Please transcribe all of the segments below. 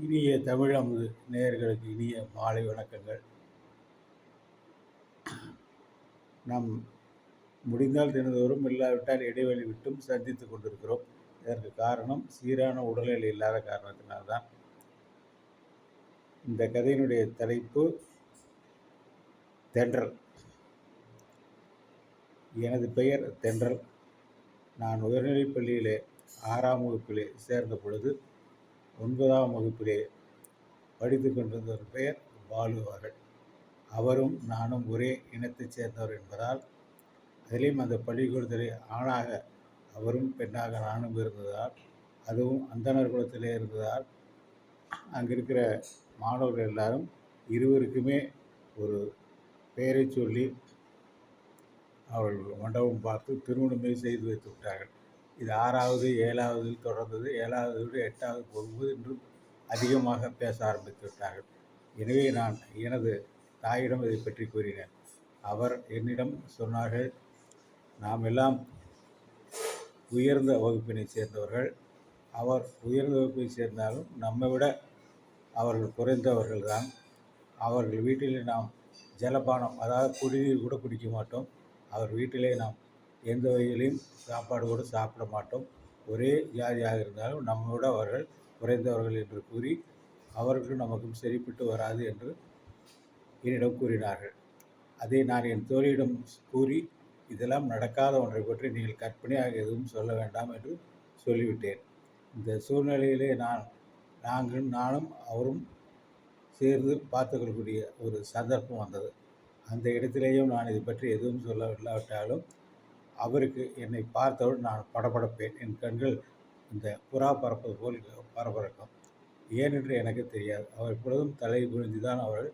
இனிய தமிழ் அமுது நேயர்களுக்கு இனிய மாலை வணக்கங்கள். நாம் முடிந்தால் தினந்தோறும் இல்லாவிட்டால் இடைவெளி விட்டும் சந்தித்து கொண்டிருக்கிறோம். இதற்கு காரணம் சீரான உடல்நிலை இல்லாத காரணத்தினால்தான். இந்த கதையினுடைய தலைப்பு தென்றல். எனது பெயர் தென்றல். நான் உயர்நிலைப் பள்ளியிலே ஆறாம் வகுப்பிலே சேர்ந்த பொழுது ஒன்பதாம் வகுப்பிலே படித்து கொண்டிருந்தவர் பெயர் பாலு அவர்கள். அவரும் நானும் ஒரே இனத்தைச் சேர்ந்தவர் என்பதால் அதிலேயும் அந்த பள்ளிக்கூடத்திலே ஆணாக அவரும் பெண்ணாக நானும் இருந்ததால் அதுவும் அந்தனர் குலத்திலே இருந்ததால் அங்கே இருக்கிற மாணவர்கள் எல்லாரும் இருவருக்குமே ஒரு பெயரை சொல்லி அவர்கள் மண்டபம் பார்த்து திருமணமே செய்து வைத்து விட்டார்கள். இது ஆறாவது ஏழாவதில் தொடர்ந்தது. ஏழாவது விட எட்டாவது போகும்போது இன்றும் அதிகமாக பேச ஆரம்பித்து விட்டார்கள். எனவே நான் எனது தாயிடம் இதை பற்றி கூறினேன். அவர் என்னிடம் சொன்னார்கள் நாம் எல்லாம் உயர்ந்த வகுப்பினை சேர்ந்தவர்கள். அவர் உயர்ந்த வகுப்பை சேர்ந்தாலும் நம்மை விட அவர்கள் குறைந்தவர்கள் தான் அவர்கள் வீட்டில் நாம் ஜலபானம் அதாவது குடிநீர் கூட குடிக்க மாட்டோம். அவர் வீட்டிலே நாம் எந்த வகையிலையும் சாப்பாடு கூட சாப்பிட மாட்டோம். ஒரே ஜாதியாக இருந்தாலும் நம்மோட அவர்கள் குறைந்தவர்கள் என்று கூறி அவர்களும் நமக்கும் சரிப்பட்டு வராது என்று என்னிடம் கூறினார்கள். அதை நான் என் தோழியிடம் கூறி இதெல்லாம் நடக்காத ஒன்றை பற்றி நீங்கள் கற்பனையாக எதுவும் சொல்ல வேண்டாம் என்று சொல்லிவிட்டேன். இந்த சூழ்நிலையிலே நான் நாங்கள் நானும் அவரும் சேர்ந்து பார்த்துக்கொள்ளக்கூடிய ஒரு சந்தர்ப்பம் வந்தது. அந்த இடத்திலேயும் நான் இது பற்றி எதுவும் சொல்ல இல்லாவிட்டாலும் அவருக்கு என்னை பார்த்தவுடன் நான் படபடப்பேன். என் கண்கள் இந்த புறா பறப்பது போல் பரபரக்கும். ஏனென்று எனக்கு தெரியாது. அவர் எப்பொழுதும் தலை குனிந்து தான் அவர்கள்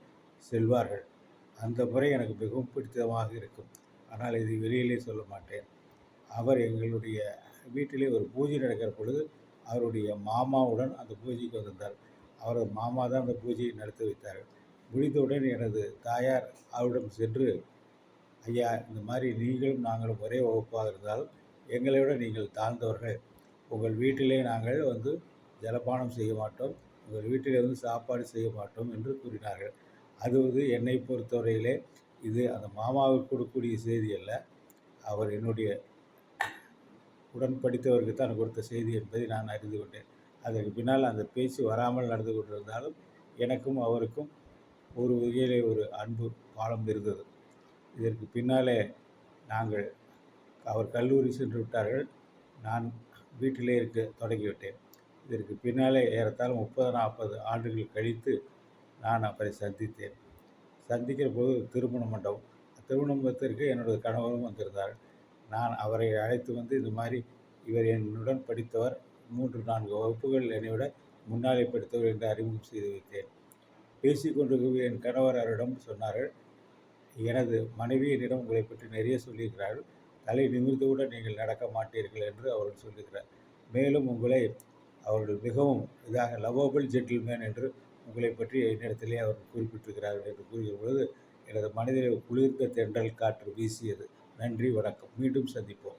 செல்வார்கள். அந்த முறை எனக்கு மிகவும் பிடித்தமாக இருக்கும். ஆனால் இதை வெளியிலே சொல்ல மாட்டேன். அவர் எங்களுடைய வீட்டிலே ஒரு பூஜை நடக்கிற பொழுது அவருடைய மாமாவுடன் அந்த பூஜைக்கு வந்திருந்தார். அவரது மாமா தான் அந்த பூஜையை நடத்தி வைத்தார்கள். முடித்தவுடன் எனது தாயார் அவரிடம் சென்று ஐயா இந்த மாதிரி நீங்களும் நாங்களும் ஒரே வகுப்பாக இருந்தால் எங்களை விட நீங்கள் தாழ்ந்தவர்கள். உங்கள் வீட்டிலே நாங்கள் வந்து ஜலபானம் செய்ய மாட்டோம் உங்கள் வீட்டிலே வந்து சாப்பாடு செய்ய மாட்டோம் என்று கூறினார்கள். அது வந்து என்னை பொறுத்தவரையிலே இது அந்த மாமாவுக்கு கொடுக்கக்கூடிய செய்தி அல்ல. அவர் என்னுடைய உடன் படித்தவருக்கு தான் கொடுத்த செய்தி என்பதை நான் அறிந்து கொண்டேன். அதற்கு பின்னால் அந்த பேச்சு வராமல் நடந்து கொண்டிருந்தாலும் எனக்கும் அவருக்கும் ஒரு வகையிலே ஒரு அன்பு பாலம் இருந்தது. இதற்கு பின்னாலே நாங்கள் அவர் கல்லூரி சென்று விட்டார்கள். நான் வீட்டிலே இருக்க தொடங்கிவிட்டேன். இதற்கு பின்னாலே ஏறத்தாழ முப்பது நாற்பது ஆண்டுகள் கழித்து நான் அவரை சந்தித்தேன். சந்திக்கிற போது திருமண மண்டபம் திருமண மண்டபத்திற்கு என்னுடைய கணவரும் வந்திருந்தார். நான் அவரை அழைத்து வந்து இது மாதிரி இவர் என்னுடன் படித்தவர் மூன்று நான்கு வகுப்புகள் என்னை விட முன்னாலே படித்தவர் என்று அறிமுகம் செய்து வைத்தேன். பேசிக்கொண்டிருக்கும் என் கணவர் அவரிடம் சொன்னார்கள். எனது மனைவியினிடம் உங்களை பற்றி நிறைய சொல்லியிருக்கிறார்கள். தலை நிமிர்ந்து நீங்கள் நடக்க மாட்டீர்கள் என்று அவர்கள் சொல்லுகிறார் மேலும் உங்களை அவர்கள் மிகவும் இதாக லவபிள் ஜென்டில்மேன் என்று உங்களை பற்றி என்னிடத்திலே அவர் குறிப்பிட்டிருக்கிறார்கள் என்று கூறுகிற பொழுது எனது மனதிலே குளிர்ந்த தென்றல் காற்று வீசியது. நன்றி வணக்கம். மீண்டும் சந்திப்போம்.